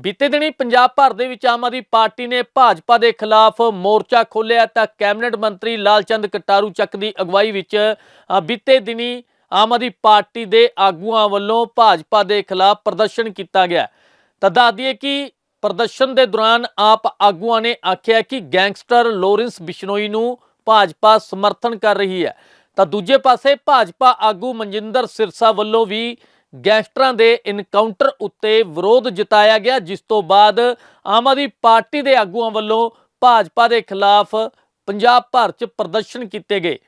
ਬੀਤੇ ਦਿਨੀ ਪੰਜਾਬ ਭਰ ਦੇ ਵਿੱਚ ਆਮ ਆਦਮੀ ਪਾਰਟੀ ਨੇ ਭਾਜਪਾ ਦੇ ਖਿਲਾਫ ਮੋਰਚਾ ਖੋਲ੍ਹਿਆ ਤਾਂ ਕੈਬਨਿਟ ਮੰਤਰੀ ਲਾਲਚੰਦ ਕਟਾਰੂ ਚੱਕ ਦੀ ਅਗਵਾਈ ਵਿੱਚ ਬੀਤੇ ਦਿਨੀ ਆਮ ਆਦਮੀ ਪਾਰਟੀ ਦੇ ਆਗੂਆਂ ਵੱਲੋਂ ਭਾਜਪਾ ਦੇ ਖਿਲਾਫ ਪ੍ਰਦਰਸ਼ਨ ਕੀਤਾ ਗਿਆ। ਤਾਂ ਦੱਸ ਦਈਏ ਕਿ ਪ੍ਰਦਰਸ਼ਨ ਦੇ ਦੌਰਾਨ ਆਪ ਆਗੂਆਂ ਨੇ ਆਖਿਆ ਕਿ ਗੈਂਗਸਟਰ ਲੋਰੈਂਸ ਬਿਸ਼ਨੋਈ ਨੂੰ ਭਾਜਪਾ ਸਮਰਥਨ ਕਰ ਰਹੀ ਹੈ। ਤਾਂ ਦੂਜੇ ਪਾਸੇ ਭਾਜਪਾ ਆਗੂ ਮਨਜਿੰਦਰ ਸਿਰਸਾ ਵੱਲੋਂ ਵੀ ਗੈਂਗਸਟਰਾਂ ਦੇ ਇਨਕਾਊਂਟਰ ਉੱਤੇ ਵਿਰੋਧ ਜਤਾਇਆ ਗਿਆ, ਜਿਸ ਤੋਂ ਬਾਅਦ ਆਮ ਆਦਮੀ ਪਾਰਟੀ ਦੇ ਆਗੂਆਂ ਵੱਲੋਂ ਭਾਜਪਾ ਦੇ ਖਿਲਾਫ ਪੰਜਾਬ ਭਰ 'ਚ ਪ੍ਰਦਰਸ਼ਨ ਕੀਤੇ ਗਏ।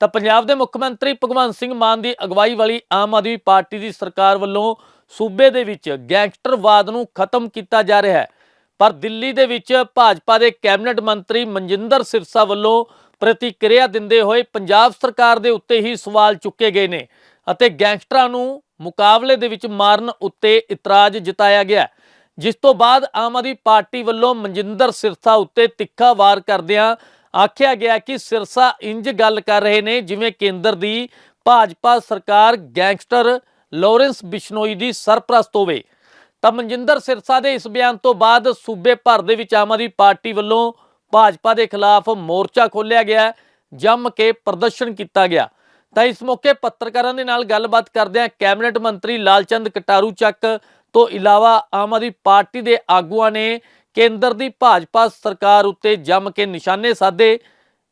ਤਾਂ ਪੰਜਾਬ ਦੇ ਮੁੱਖ ਮੰਤਰੀ ਭਗਵੰਤ ਸਿੰਘ ਮਾਨ ਦੀ ਅਗਵਾਈ ਵਾਲੀ ਆਮ ਆਦਮੀ ਪਾਰਟੀ ਦੀ ਸਰਕਾਰ ਵੱਲੋਂ ਸੂਬੇ ਦੇ ਵਿੱਚ ਗੈਂਗਸਟਰਵਾਦ ਨੂੰ ਖਤਮ ਕੀਤਾ ਜਾ ਰਿਹਾ ਹੈ। ਪਰ ਦਿੱਲੀ ਦੇ ਵਿੱਚ ਭਾਜਪਾ ਦੇ ਕੈਬਨਿਟ ਮੰਤਰੀ ਮਨਜਿੰਦਰ ਸਿਰਸਾ ਵੱਲੋਂ ਪ੍ਰਤੀਕਿਰਿਆ ਦਿੰਦੇ ਹੋਏ ਪੰਜਾਬ ਸਰਕਾਰ ਦੇ ਉੱਤੇ ਹੀ ਸਵਾਲ ਚੁੱਕੇ ਗਏ ਨੇ। ਅਤੇ ਗੈਂਗਸਟਰਾਂ ਨੂੰ ਮੁਕਾਬਲੇ ਦੇ ਵਿੱਚ ਮਾਰਨ ਉੱਤੇ ਇਤਰਾਜ਼ ਜਤਾਇਆ ਗਿਆ। ਜਿਸ ਤੋਂ ਬਾਅਦ ਆਮ ਆਦਮੀ ਪਾਰਟੀ ਵੱਲੋਂ ਮਨਜਿੰਦਰ ਸਿਰਸਾ ਉੱਤੇ ਤਿੱਖਾ ਵਾਰ ਕਰਦਿਆਂ ਆਖਿਆ ਗਿਆ ਕਿ ਸਿਰਸਾ ਇੰਜ ਗੱਲ ਕਰ ਰਹੇ ਨੇ ਜਿਵੇਂ ਕੇਂਦਰ ਦੀ ਭਾਜਪਾ ਸਰਕਾਰ ਗੈਂਗਸਟਰ ਲਾਰੈਂਸ ਬਿਸ਼ਨੋਈ ਦੀ ਸਰਪ੍ਰਸਤ ਹੋਵੇ। ਤਾਂ ਮਨਜਿੰਦਰ ਸਿਰਸਾ ਦੇ ਇਸ ਬਿਆਨ ਤੋਂ ਬਾਅਦ ਸੂਬੇ ਭਰ ਦੇ ਵਿੱਚ ਆਮ ਆਦਮੀ ਪਾਰਟੀ ਵੱਲੋਂ ਭਾਜਪਾ ਦੇ ਖਿਲਾਫ ਮੋਰਚਾ ਖੋਲ੍ਹਿਆ ਗਿਆ, ਜੰਮ ਕੇ ਪ੍ਰਦਰਸ਼ਨ ਕੀਤਾ ਗਿਆ। ਤਾਂ ਇਸ ਮੌਕੇ ਪੱਤਰਕਾਰਾਂ ਦੇ ਨਾਲ ਗੱਲਬਾਤ ਕਰਦਿਆਂ ਕੈਬਨਿਟ ਮੰਤਰੀ ਲਾਲਚੰਦ ਕਟਾਰੂ ਚੱਕ ਤੋਂ ਇਲਾਵਾ ਆਮ ਆਦਮੀ ਪਾਰਟੀ ਦੇ ਆਗੂਆਂ ਨੇ ਕੇਂਦਰ ਦੀ ਭਾਜਪਾ ਸਰਕਾਰ ਉੱਤੇ ਜੰਮ ਕੇ ਨਿਸ਼ਾਨੇ ਸਾਧੇ।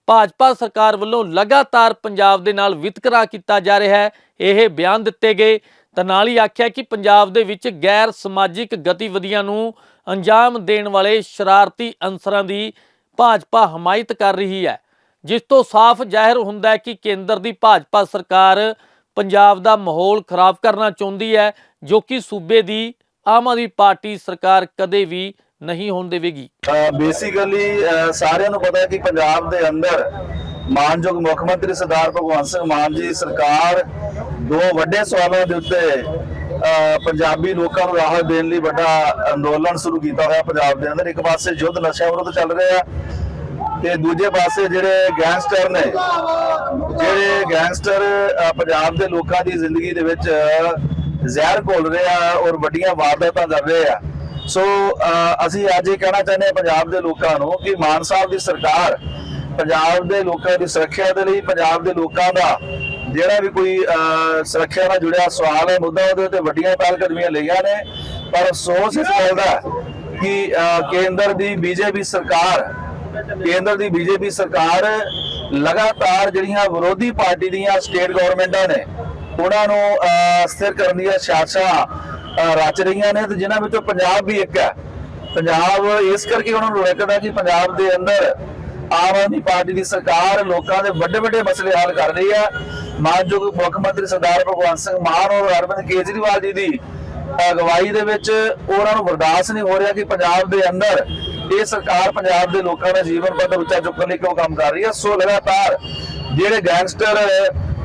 ਭਾਜਪਾ ਸਰਕਾਰ ਵੱਲੋਂ ਲਗਾਤਾਰ ਪੰਜਾਬ ਦੇ ਨਾਲ ਵਿਤਕਰਾ ਕੀਤਾ ਜਾ ਰਿਹਾ ਹੈ, ਇਹ ਬਿਆਨ ਦਿੱਤੇ ਗਏ। ਤਾਂ ਨਾਲ ਹੀ ਆਖਿਆ ਕਿ ਪੰਜਾਬ ਦੇ ਵਿੱਚ ਗੈਰ ਸਮਾਜਿਕ ਗਤੀਵਿਧੀਆਂ ਨੂੰ ਅੰਜਾਮ ਦੇਣ ਵਾਲੇ ਸ਼ਰਾਰਤੀ ਅਨਸਰਾਂ ਦੀ ਭਾਜਪਾ ਹਮਾਇਤ ਕਰ ਰਹੀ ਹੈ। ਜਿਸ ਤੋਂ ਸਾਫ਼ ਜ਼ਾਹਿਰ ਹੁੰਦਾ ਹੈ ਕਿ ਕੇਂਦਰ ਦੀ ਭਾਜਪਾ ਸਰਕਾਰ ਪੰਜਾਬ ਦਾ ਮਾਹੌਲ ਖਰਾਬ ਕਰਨਾ ਚਾਹੁੰਦੀ ਹੈ, ਜੋ ਕਿ ਸੂਬੇ ਦੀ ਆਮ ਆਦਮੀ ਪਾਰਟੀ ਸਰਕਾਰ ਕਦੇ ਵੀ ਨਹੀਂ ਹੋਣ ਦੇਵੇਗੀ। ਬੇਸਿਕਲੀ ਸਾਰਿਆਂ ਨੂੰ ਪਤਾ ਹੈ ਕਿ ਪੰਜਾਬ ਦੇ ਅੰਦਰ ਮਾਨਯੋਗ ਮੁੱਖ ਮੰਤਰੀ ਸਰਦਾਰ ਭਗਵੰਤ ਸਿੰਘ ਮਾਨ ਜੀ ਸਰਕਾਰ ਦੋ ਵੱਡੇ ਸਵਾਲਾਂ ਦੇ ਉੱਤੇ ਪੰਜਾਬੀ ਲੋਕਾਂ ਨੂੰ ਰਾਹਤ ਦੇਣ ਲਈ ਵੱਡਾ ਅੰਦੋਲਨ ਸ਼ੁਰੂ ਕੀਤਾ ਹੋਇਆ ਪੰਜਾਬ ਦੇ ਅੰਦਰ। ਇੱਕ ਪਾਸੇ ਯੁੱਧ ਨਸ਼ਾ ਵਿਰੁੱਧ ਚੱਲ ਰਿਹਾ ਤੇ ਦੂਜੇ ਪਾਸੇ ਜਿਹੜੇ ਗੈਂਗਸਟਰ ਨੇ ਜਿਹੜੇ ਗੈਂਗਸਟਰ ਪੰਜਾਬ ਦੇ ਲੋਕਾਂ ਦੀ ਜ਼ਿੰਦਗੀ ਦੇ ਵਿੱਚ ਜ਼ਹਿਰ ਘੋਲ ਰਹੇ ਆ ਔਰ ਵੱਡੀਆਂ ਵਾਰਦਾਤਾਂ ਕਰ ਰਹੇ ਆ। ਸੋ ਅਸੀਂ ਅੱਜ ਇਹ ਕਹਿਣਾ ਚਾਹੁੰਦੇ ਹਾਂ ਪੰਜਾਬ ਦੇ ਲੋਕਾਂ ਨੂੰ ਕਿ ਮਾਨ ਸਾਹਿਬ ਦੀ ਸਰਕਾਰ ਪੰਜਾਬ ਦੇ ਲੋਕਾਂ ਦੀ ਸੁਰੱਖਿਆ ਦੇ ਲਈ ਪੰਜਾਬ ਦੇ ਲੋਕਾਂ ਦਾ ਜਿਹੜਾ ਵੀ ਕੋਈ ਅਹ, ਸੁਰੱਖਿਆ ਨਾਲ ਜੁੜਿਆ ਸਵਾਲ ਹੈ ਮੁੱਦਾ ਉਹਦੇ ਉੱਤੇ ਵੱਡੀਆਂ ਪਹਿਲ ਕਦਮੀਆਂ ਲਈਆਂ ਨੇ। ਪਰ ਅਫਸੋਸ ਇਸ ਗੱਲ ਦਾ ਕਿ ਕੇਂਦਰ ਦੀ ਬੀਜੇਪੀ ਸਰਕਾਰ ਕੇਂਦਰ ਦੀ ਬੀਜੇਪੀ ਸਰਕਾਰ ਲਗਾਤਾਰ ਜਿਹੜੀਆਂ ਵਿਰੋਧੀ ਪਾਰਟੀ ਦੀਆਂ ਸਟੇਟ ਗਵਰਨਮੈਂਟਾਂ ਨੇ, ਉਹਨਾਂ ਨੂੰ ਸਥਿਰ ਕਰਨ ਦੀਆਂ ਸਿਆਸਤਾਂ ਰਚ ਰਹੀਆਂ ਨੇ ਤੇ ਜਿਨ੍ਹਾਂ ਵਿੱਚੋਂ ਪੰਜਾਬ ਵੀ ਇੱਕ ਹੈ। ਪੰਜਾਬ ਇਸ ਕਰਕੇ ਉਹਨਾਂ ਨੂੰ ਰੋਕਦਾ ਕਿ ਪੰਜਾਬ ਦੇ ਅੰਦਰ ਆਮ ਆਦਮੀ ਪਾਰਟੀ ਦੀ ਸਰਕਾਰ ਲੋਕਾਂ ਦੇ ਵੱਡੇ ਵੱਡੇ ਮਸਲੇ ਹੱਲ ਕਰ ਰਹੀ ਹੈ। ਮਾਨਯੋਗ ਮੁੱਖ ਮੰਤਰੀ ਸਰਦਾਰ ਭਗਵੰਤ ਸਿੰਘ ਮਾਨ ਔਰ ਅਰਵਿੰਦ ਕੇਜਰੀਵਾਲ ਜੀ ਦੀ ਅਗਵਾਈ ਦੇ ਵਿੱਚ ਉਹਨਾਂ ਨੂੰ ਬਰਦਾਸ਼ਤ ਨਹੀਂ ਹੋ ਰਿਹਾ ਕਿ ਪੰਜਾਬ ਦੇ ਅੰਦਰ ਇਹ ਸਰਕਾਰ ਪੰਜਾਬ ਦੇ ਲੋਕਾਂ ਦਾ ਜੀਵਨ ਪੱਧਰ ਉੱਚਾ ਚੁੱਕਣ ਲਈ ਕਿਉਂ ਕੰਮ ਕਰ ਰਹੀ ਹੈ? ਸੋ ਲਗਾਤਾਰ ਜਿਹੜੇ ਗੈਂਗਸਟਰ,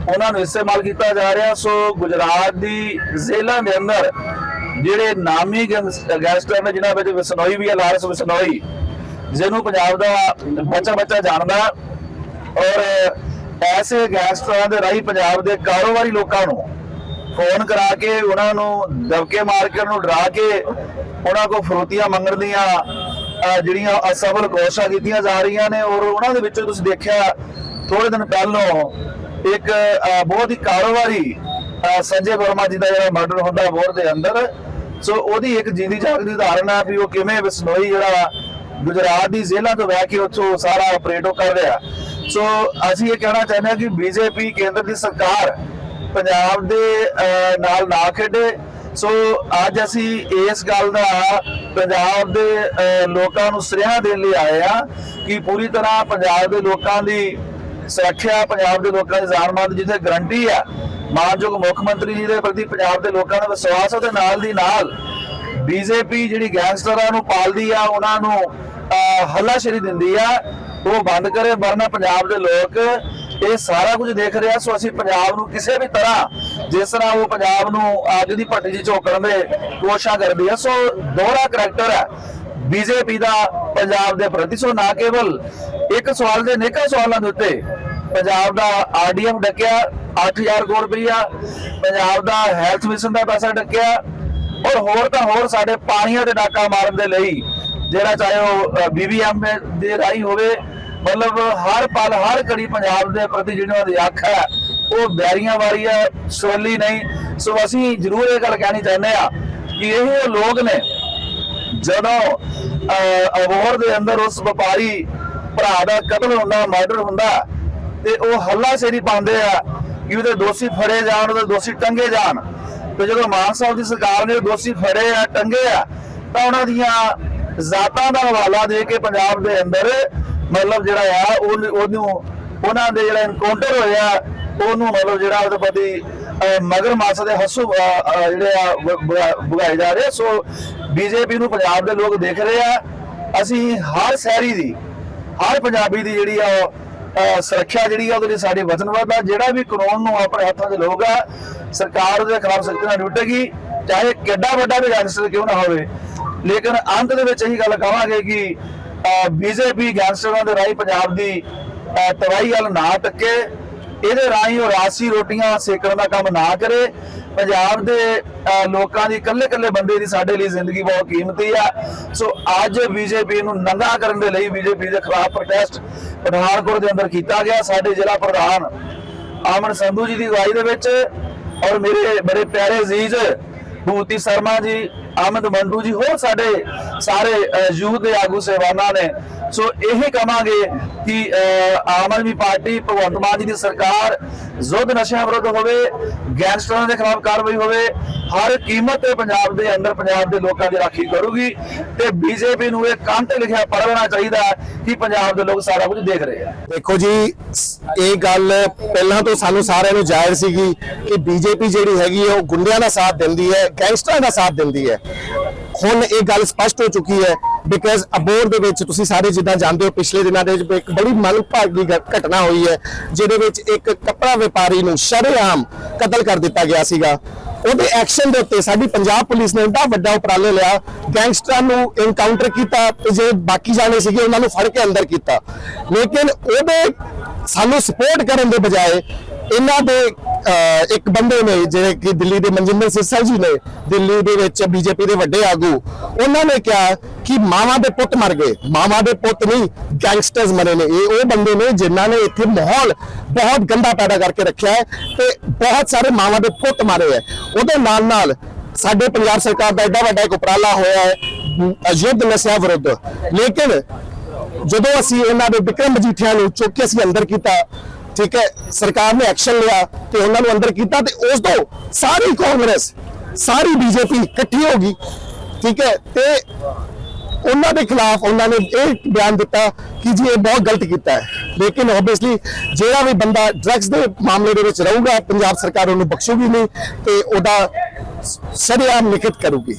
ਉਹਨਾਂ ਨੂੰ ਇਸਤੇਮਾਲ ਕੀਤਾ ਜਾ ਰਿਹਾ। ਸੋ ਗੁਜਰਾਤ ਦੀ ਜ਼ੇਲ੍ਹਾਂ ਦੇ ਅੰਦਰ ਜਿਹੜੇ ਨਾਮੀ ਗੈਂਗਸਟਰ ਨੇ, ਜਿਨ੍ਹਾਂ ਵਿੱਚ ਵਿਸਨੋਈ ਵੀ ਹੈ, ਲਾਰੈਂਸ ਵਿਸਨੋਈ, ਜਿਹਨੂੰ ਪੰਜਾਬ ਦਾ ਬੱਚਾ ਬੱਚਾ ਜਾਣਦਾ। ਔਰ ਐਸੇ ਗੈਂਗਸਟਰਾਂ ਦੇ ਰਾਹੀਂ ਪੰਜਾਬ ਦੇ ਕਾਰੋਬਾਰੀ ਲੋਕਾਂ ਨੂੰ ਫੋਨ ਕਰਾ ਕੇ, ਉਹਨਾਂ ਨੂੰ ਦਬਕੇ ਮਾਰ ਕੇ, ਉਹਨਾਂ ਨੂੰ ਡਰਾ ਕੇ, ਉਹਨਾਂ ਕੋ ਫਰੋਤੀਆਂ ਮੰਗਣ ਦੀਆਂ ਜਿਹੜੀਆਂ ਅਸਫਲ ਕੋਸ਼ਿਸ਼ਾਂ ਕੀਤੀਆਂ ਜਾ ਰਹੀਆਂ ਨੇ ਔਰ ਉਹਨਾਂ ਦੇ ਵਿੱਚੋਂ ਤੁਸੀਂ ਦੇਖਿਆ ਥੋੜੇ ਦਿਨ ਪਹਿਲਾਂ ਇੱਕ ਬਹੁਤ ਹੀ ਕਾਰੋਬਾਰੀ ਸੰਜੇ ਵਰਮਾ ਜੀ ਦਾ ਜਿਹੜਾ ਮਰਡਰ ਹੁੰਦਾ ਬੋਰ ਦੇ ਅੰਦਰ। ਸੋ ਉਹਦੀ ਇੱਕ ਜਿੰਦੀ ਜਾਗਦੀ ਉਦਾਹਰਨ ਹੈ ਵੀ ਉਹ ਕਿਵੇਂ ਵਿਸਨੋਈ ਜਿਹੜਾ ਗੁਜਰਾਤ ਦੀ ਜ਼ਿਲ੍ਹਾ ਤੋਂ ਬਹਿ ਕੇ ਉੱਥੋਂ ਸਾਰਾ ਆਪਰੇਟੋ ਕਰ ਰਿਹਾ। ਸੋ ਅਸੀਂ ਇਹ ਕਹਿਣਾ ਚਾਹੁੰਦੇ ਹਾਂ ਕਿ ਬੀਜੇਪੀ ਕੇਂਦਰ ਦੀ ਸਰਕਾਰ ਪੰਜਾਬ ਦੇ ਅਹ, ਨਾਲ ਨਾ ਖੇਡੇ। ਸੋ ਅੱਜ ਅਸੀਂ ਇਸ ਗੱਲ ਦਾ ਪੰਜਾਬ ਦੇ ਲੋਕਾਂ ਨੂੰ ਸੁਨੇਹਾ ਦੇਣ ਲਈ ਆਏ ਆ ਕਿ ਪੂਰੀ ਤਰ੍ਹਾਂ ਪੰਜਾਬ ਦੇ ਲੋਕਾਂ ਦੀ ਸੁਰੱਖਿਆ, ਪੰਜਾਬ ਦੇ ਲੋਕਾਂ ਦੀ ਜਾਨ-ਮਾਲ ਦੀ ਜਿੱਥੇ ਗਰੰਟੀ ਆ, ਮਾਨਯੋਗ ਮੁੱਖ ਮੰਤਰੀ ਜੀ ਦੇ ਪ੍ਰਤੀ ਪੰਜਾਬ ਦੇ ਲੋਕਾਂ ਦਾ ਵਿਸ਼ਵਾਸ ਉਹਦੇ ਨਾਲ ਦੀ ਨਾਲ ਬੀਜੇਪੀ ਜਿਹੜੀ ਗੈਂਗਸਟਰਾਂ ਨੂੰ ਪਾਲਦੀ ਆ, ਉਹਨਾਂ ਨੂੰ ਹੱਲਾਸ਼ੇਰੀ ਦਿੰਦੀ ਆ, ਉਹ ਬੰਦ ਕਰੇ, ਵਰਨਾ ਪੰਜਾਬ ਦੇ ਲੋਕ ਇਹ ਸਾਰਾ ਕੁਝ ਦੇਖ ਰਿਹਾ, ਸੋ ਅਸੀਂ ਪੰਜਾਬ ਨੂੰ ਕਿਸੇ ਵੀ ਤਰ੍ਹਾਂ ਜਿਸ ਤਰ੍ਹਾਂ ਉਹ ਪੰਜਾਬ ਨੂੰ ਅੱਗ ਦੀ ਭੱਟੀ 'ਚ ਝੋਕਣ ਦੇ ਕੋਸ਼ਿਸ਼ਾਂ ਕਰਦੀ ਆ, ਸੋ ਦੋਹਰਾ ਕਰੈਕਟਰ ਹੈ ਬੀਜੇਪੀ ਦਾ ਪੰਜਾਬ ਦੇ ਪ੍ਰਤੀ। ਸੋ ਨਾ ਕੇਵਲ ਇੱਕ ਸਵਾਲ ਦੇ ਨੇਕਾਂ ਸਵਾਲਾਂ ਦੇ ਉੱਤੇ ਪੰਜਾਬ ਦਾ ਆਰਡੀਐਫ ਡੱਕਿਆ 8000 ਕਰੋੜ ਰੁਪਈਆ। ਪੰਜਾਬ ਦਾ ਹੈਲਥ ਮਿਸ਼ਨ ਦਾ ਪੈਸਾ ਡੱਕਿਆ ਔਰ ਹੋਰ ਤਾਂ ਹੋਰ ਸਾਡੇ ਪਾਣੀਆਂ ਦੇ ਡਾਕਾ ਮਾਰਨ ਦੇ ਲਈ ਜਿਹੜਾ ਚਾਹੇ ਉਹ ਬੀਬੀਐਮ ਦੇ ਰਾਹੀਂ ਹੋਵੇ ਮਤਲਬ ਹਰ ਪਲ, ਹਰ ਘੜੀ ਪੰਜਾਬ ਦੇ ਪ੍ਰਤੀ ਜਿਹੜੀ ਉਹਨਾਂ ਦੀ ਅੱਖ ਹੈ, ਉਹ ਬੈਰੀਆਂ ਵਾਲੀ ਹੈ ਸੋਲੀ ਨਹੀਂ। ਸੋ ਅਸੀਂ ਜ਼ਰੂਰ ਇਹ ਗੱਲ ਕਹਿਣੀ ਚਾਹੁੰਦੇ ਆ ਕਿ ਇਹ ਲੋਕ ਨੇ, ਜਦੋਂ ਅਵਾਰਡ ਦੇ ਅੰਦਰ ਉਸ ਵਪਾਰੀ ਭਰਾ ਦਾ ਕਤਲ ਹੁੰਦਾ ਮਰਡਰ ਹੁੰਦਾ, ਤੇ ਉਹ ਹੱਲਾ ਸ਼ੇਰੀ ਪਾਉਂਦੇ ਆ ਕਿ ਉਹਦੇ ਦੋਸ਼ੀ ਫੜੇ ਜਾਣ, ਉਹਦੇ ਦੋਸ਼ੀ ਟੰਗੇ ਜਾਣ। ਤੇ ਜਦੋਂ ਮਾਨ ਸਾਹਿਬ ਦੀ ਸਰਕਾਰ ਨੇ ਦੋਸ਼ੀ ਫੜੇ ਆ, ਟੰਗੇ ਆ, ਤਾਂ ਉਹਨਾਂ ਦੀਆਂ ਜ਼ਾਤਾਂ ਦਾ ਹਵਾਲਾ ਦੇ ਕੇ ਪੰਜਾਬ ਦੇ ਅੰਦਰ ਮਤਲਬ ਜਿਹੜਾ ਆ ਉਹਨੂੰ ਉਹਨਾਂ ਦੇ ਜਿਹੜਾ ਇਨਕਾਊਂਟਰ ਹੋਇਆ ਉਹਨੂੰ ਮਤਲਬ ਜਿਹੜਾ ਉਹਦੇ ਪ੍ਰਤੀ ਮਗਰ ਮਾਸ ਦੇ ਹੱਸੂ ਜਿਹੜੇ ਆ ਬ- ਬ- ਭੁਗਾਏ ਜਾ ਰਹੇ ਸੋ ਬੀਜੇਪੀ ਨੂੰ ਪੰਜਾਬ ਦੇ ਲੋਕ ਦੇਖ ਰਹੇ ਆ। ਅਸੀਂ ਹਰ ਸ਼ਹਿਰੀ ਦੀ ਹਰ ਪੰਜਾਬੀ ਦੀ ਜਿਹੜੀ ਆ ਉਹ, ਸੁਰੱਖਿਆ ਜਿਹੜੀ ਆ ਉਹਦੇ ਲਈ ਸਾਡੇ ਵਚਨਬੱਧ ਆ। ਜਿਹੜਾ ਵੀ ਕਾਨੂੰਨ ਨੂੰ ਆਪਣੇ ਹੱਥਾਂ 'ਚ ਲਊਗਾ ਸਰਕਾਰ ਉਹਦੇ ਖਿਲਾਫ ਸਖਤੀ ਨਾਲ ਨਿਪਟੇਗੀ ਚਾਹੇ ਕਿੱਡਾ ਵੱਡਾ ਵੀ ਗੈਂਗਸਟਰ ਕਿਉਂ ਨਾ ਹੋਵੇ। ਲੇਕਿਨ ਅੰਤ ਦੇ ਵਿੱਚ ਇਹੀ ਗੱਲ ਕਹਾਂਗੇ ਕਿ ਬੀਜੇਪੀ ਗੈਂਗਸਟਰਾਂ ਦੇ ਰਾਹੀਂ ਪੰਜਾਬ ਦੀ ਤਬਾਹੀ ਵੱਲ ਨਾ ਟੱਕੇ। ਇਹਦੇ ਰਾਹੀਂ ਉਹ ਰਾਸੀ ਰੋਟੀਆਂ ਸੇਕਣ ਦਾ ਕੰਮ ਨਾ ਕਰੇ। ਪੰਜਾਬ ਦੇ ਲੋਕਾਂ ਦੀ ਇਕੱਲੇ ਇਕੱਲੇ ਬੰਦੇ ਦੀ ਸਾਡੇ ਲਈ ਜ਼ਿੰਦਗੀ ਬਹੁਤ ਕੀਮਤੀ ਆ। ਸੋ ਅੱਜ ਬੀਜੇਪੀ ਨੂੰ ਨੰਗਾ ਕਰਨ ਦੇ ਲਈ ਬੀਜੇਪੀ ਦੇ ਖਿਲਾਫ ਪ੍ਰੋਟੈਸਟ ਪਠਾਨਕੋਟ ਦੇ ਅੰਦਰ ਕੀਤਾ ਗਿਆ। ਸਾਡੇ ਜ਼ਿਲ੍ਹਾ ਪ੍ਰਧਾਨ ਆਮਨ ਸੰਧੂ ਜੀ ਦੀ ਅਗਵਾਈ ਦੇ ਵਿੱਚ ਔਰ ਮੇਰੇ ਬੜੇ ਪਿਆਰੇ ਅਜ਼ੀਜ਼ ਭੂਤੀ ਸ਼ਰਮਾ ਜੀ ਆਮਦ ਮੰਡੂ ਜੀ, ਹੋਰ ਸਾਡੇ ਸਾਰੇ ਯੂਥ ਦੇ ਆਗੂ ਸਹਿਬਾਨਾਂ ਨੇ। ਸੋ ਇਹ ਕਹਾਂਗੇ ਕਿ ਆਮ ਆਦਮੀ ਪਾਰਟੀ, ਭਗਵੰਤ ਮਾਨ ਜੀ ਦੀ ਸਰਕਾਰ ਜ਼ੁੱਦ ਨਸ਼ਿਆਂ ਵਿਰੁੱਧ ਹੋਵੇ, ਗੈਂਗਸਟਰਾਂ ਦੇ ਖਿਲਾਫ ਕਾਰਵਾਈ ਹੋਵੇ, ਹਰ ਕੀਮਤ ਤੇ ਪੰਜਾਬ ਦੇ ਅੰਦਰ ਪੰਜਾਬ ਦੇ ਲੋਕਾਂ ਦੀ ਰਾਖੀ ਕਰੂਗੀ ਤੇ ਬੀਜੇਪੀ ਨੂੰ ਇਹ ਕੰਨ ਤੇ ਲਿਖਿਆ ਪੜਨਾ ਚਾਹੀਦਾ ਕਿ ਪੰਜਾਬ ਦੇ ਲੋਕ ਸਾਰਾ ਕੁਝ ਦੇਖ ਰਹੇ ਆ। ਦੇਖੋ ਜੀ, ਇਹ ਗੱਲ ਪਹਿਲਾਂ ਤੋਂ ਸਾਨੂੰ ਸਾਰਿਆਂ ਨੂੰ ਜ਼ਾਹਿਰ ਸੀਗੀ ਕਿ ਬੀਜੇਪੀ ਜਿਹੜੀ ਹੈਗੀ ਹੈ ਉਹ ਗੁੰਡਿਆਂ ਦਾ ਸਾਥ ਦਿੰਦੀ ਹੈ, ਗੈਂਗਸਟਰਾਂ ਦਾ ਸਾਥ ਦਿੰਦੀ ਹੈ। ਹੁਣ ਇਹ ਗੱਲ ਸਪਸ਼ਟ ਹੋ ਚੁੱਕੀ ਹੈ ਬਿਕਾਜ਼ ਅਬੋਰ ਦੇ ਵਿੱਚ ਤੁਸੀਂ ਸਾਰੇ ਜਿੱਦਾਂ ਜਾਣਦੇ ਹੋ, ਪਿਛਲੇ ਦਿਨਾਂ ਦੇ ਵਿੱਚ ਇੱਕ ਬੜੀ ਮੰਦਭਾਗੀ ਘਟਨਾ ਹੋਈ ਹੈ, ਜਿਹਦੇ ਵਿੱਚ ਇੱਕ ਕੱਪੜਾ ਵਪਾਰੀ ਨੂੰ ਸ਼ਰੇਆਮ ਕਤਲ ਕਰ ਦਿੱਤਾ ਗਿਆ ਸੀਗਾ। ਉਹਦੇ ਐਕਸ਼ਨ ਦੇ ਉੱਤੇ ਸਾਡੀ ਪੰਜਾਬ ਪੁਲਿਸ ਨੇ ਇੰਨਾ ਵੱਡਾ ਉਪਰਾਲੇ ਲਿਆ ਗੈਂਗਸਟਰਾਂ ਨੂੰ ਇਨਕਾਊਂਟਰ ਕੀਤਾ ਤੇ ਜੇ ਬਾਕੀ ਜਾਣੇ ਸੀਗੇ, ਉਹਨਾਂ ਨੂੰ ਫੜ ਕੇ ਅੰਦਰ ਕੀਤਾ। ਲੇਕਿਨ ਉਹਦੇ ਸਾਨੂੰ ਸਪੋਰਟ ਕਰਨ ਦੇ ਬਜਾਏ ਇਹਨਾਂ ਦੇ ਅਹ, ਇੱਕ ਬੰਦੇ ਨੇ ਜਿਹੜੇ ਕਿ ਦਿੱਲੀ ਦੇ ਮਨਜਿੰਦਰ ਸਿਰਸਾ ਜੀ ਨੇ ਦਿੱਲੀ ਦੇ ਵਿੱਚ ਬੀਜੇਪੀ ਦੇ ਵੱਡੇ ਆਗੂ ਉਹਨਾਂ ਨੇ ਕਿਹਾ ਕਿ ਮਾਵਾਂ ਦੇ ਪੁੱਤ ਮਰ ਗਏ। ਮਾਵਾਂ ਦੇ ਪੁੱਤ ਨਹੀਂ ਗੈਂਗਸਟਰਸ ਮਰੇ ਨੇ। ਇਹ ਉਹ ਬੰਦੇ ਨੇ ਜਿਨ੍ਹਾਂ ਨੇ ਇੱਥੇ ਮਾਹੌਲ ਬਹੁਤ ਗੰਦਾ ਪੈਦਾ ਕਰਕੇ ਰੱਖਿਆ ਹੈ ਤੇ ਬਹੁਤ ਸਾਰੇ ਮਾਵਾਂ ਦੇ ਪੁੱਤ ਮਾਰੇ ਹੈ। ਉਹਦੇ ਨਾਲ ਨਾਲ ਸਾਡੇ ਪੰਜਾਬ ਸਰਕਾਰ ਦਾ ਐਡਾ ਵੱਡਾ ਇੱਕ ਉਪਰਾਲਾ ਹੋਇਆ ਹੈ ਅਯੁੱਧ ਨਸ਼ਿਆਂ ਵਿਰੁੱਧ। ਲੇਕਿਨ ਜਦੋਂ ਅਸੀਂ ਇਹਨਾਂ ਦੇ ਵਿਕਰਮ ਮਜੀਠੀਆ ਨੂੰ ਚੁੱਕ ਕੇ ਅਸੀਂ ਅੰਦਰ ਕੀਤਾ ਠੀਕ ਹੈ, ਸਰਕਾਰ ਨੇ ਐਕਸ਼ਨ ਲਿਆ ਤੇ ਉਹਨਾਂ ਨੂੰ ਅੰਦਰ ਕੀਤਾ ਤੇ ਉਸ ਤੋਂ ਸਾਰੀ ਕਾਂਗਰਸ, ਸਾਰੀ ਬੀਜੇਪੀ ਇਕੱਠੀ ਹੋ ਗਈ, ਠੀਕ ਹੈ, ਤੇ ਉਹਨਾਂ ਦੇ ਖਿਲਾਫ ਉਹਨਾਂ ਨੇ ਇਹ ਬਿਆਨ ਦਿੱਤਾ ਕਿ ਜੀ ਇਹ ਬਹੁਤ ਗਲਤ ਕੀਤਾ ਹੈ। ਲੇਕਿਨ ਆਬਵੀਅਸਲੀ ਜਿਹੜਾ ਵੀ ਬੰਦਾ ਡਰੱਗਸ ਦੇ ਮਾਮਲੇ ਦੇ ਵਿੱਚ ਰਹੂਗਾ, ਪੰਜਾਬ ਸਰਕਾਰ ਉਹਨੂੰ ਬਖਸ਼ੂਗੀ ਨਹੀਂ ਤੇ ਉਹਦਾ ਸ਼ਰੇਆਮ ਲਿਖਿਤ ਕਰੂਗੀ।